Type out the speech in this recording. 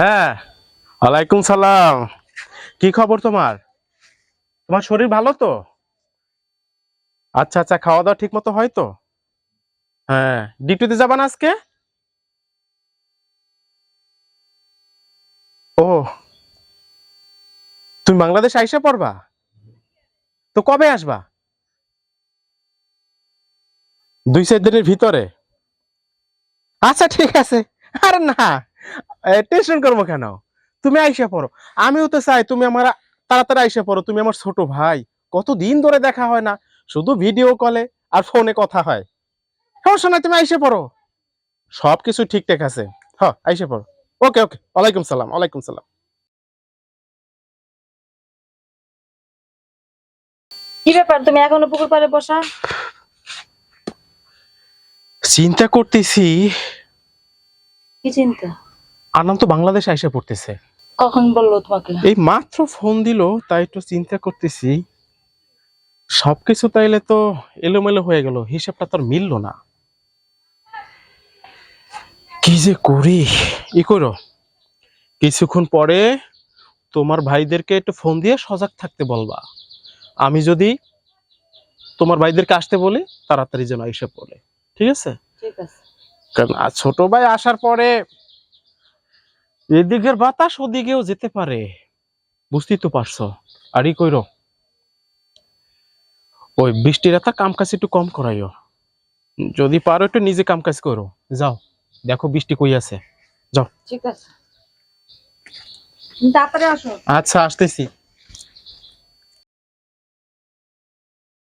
হ্যাঁ। ওয়ালাইকুম সালাম। কি খবর তোমার? তোমার শরীর ভালো তো? আচ্ছা আচ্ছা খাওয়া দাওয়া ঠিক মতো হয় তো হ্যাঁ। ডিউটিতে যাবা না আজকে? ও। তুমি বাংলাদেশ আইসা পড়বা? তো কবে আসবা? দুই চার দিনের ভিতরে? আচ্ছা ঠিক আছে। আরে না। টেনশন করব কেন? তুমি আইসা পড়ো। আমিও তো চাই তুমি আমার তাড়াতাড়ি আইসা পড়ো। তুমি আমার ছোট ভাই। কতদিন ধরে দেখা হয় না। শুধু ভিডিও কলে আর ফোনে কথা হয়। সমস্যা নাই তুমি আইসা পড়ো। সব কিছু ঠিকঠাক আছে। হ আইসা পড়ো। ওকে ওকে। ওয়ালাইকুম সালাম ওয়ালাইকুম সালাম। কি ব্যাপার? তুমি এখনও পুকুর পাড়ে বসা? চিন্তা করতেছি। কি চিন্তা? আনাম তো বাংলাদেশ আইসা পড়তেছে। কখন বলল তোমাকে? এই মাত্র ফোন দিল তাই একটু চিন্তা করতেছি। সবকিছু তাইলে তো এলোমেলো হয়ে গেল হিসাবটা তোর মিললো না। কি যে করি? ই করো? কিছুক্ষণ পরে তোমার ভাইদেরকে একটু ফোন দিয়ে সজাগ থাকতে বলবা। আমি যদি তোমার ভাইদেরকে আসতে বলি তাড়াতাড়ি যেন এসে পড়ে। ঠিক আছে? ঠিক আছে। কারণ ছোট ভাই আসার পরে এদিকের বাতাস ওদিকেও যেতে পারে। বুঝতেই তো পারছ। আরই কইর ওই বৃষ্টির এত কাম কাজ একটু কম করাইও। যদি পারো একটু নিজে কাম কাজ করো। যাও দেখো বৃষ্টি কই আছে। যাও। ঠিক আছে। তাড়াতাড়ি আসো। আচ্ছা আসতেছি।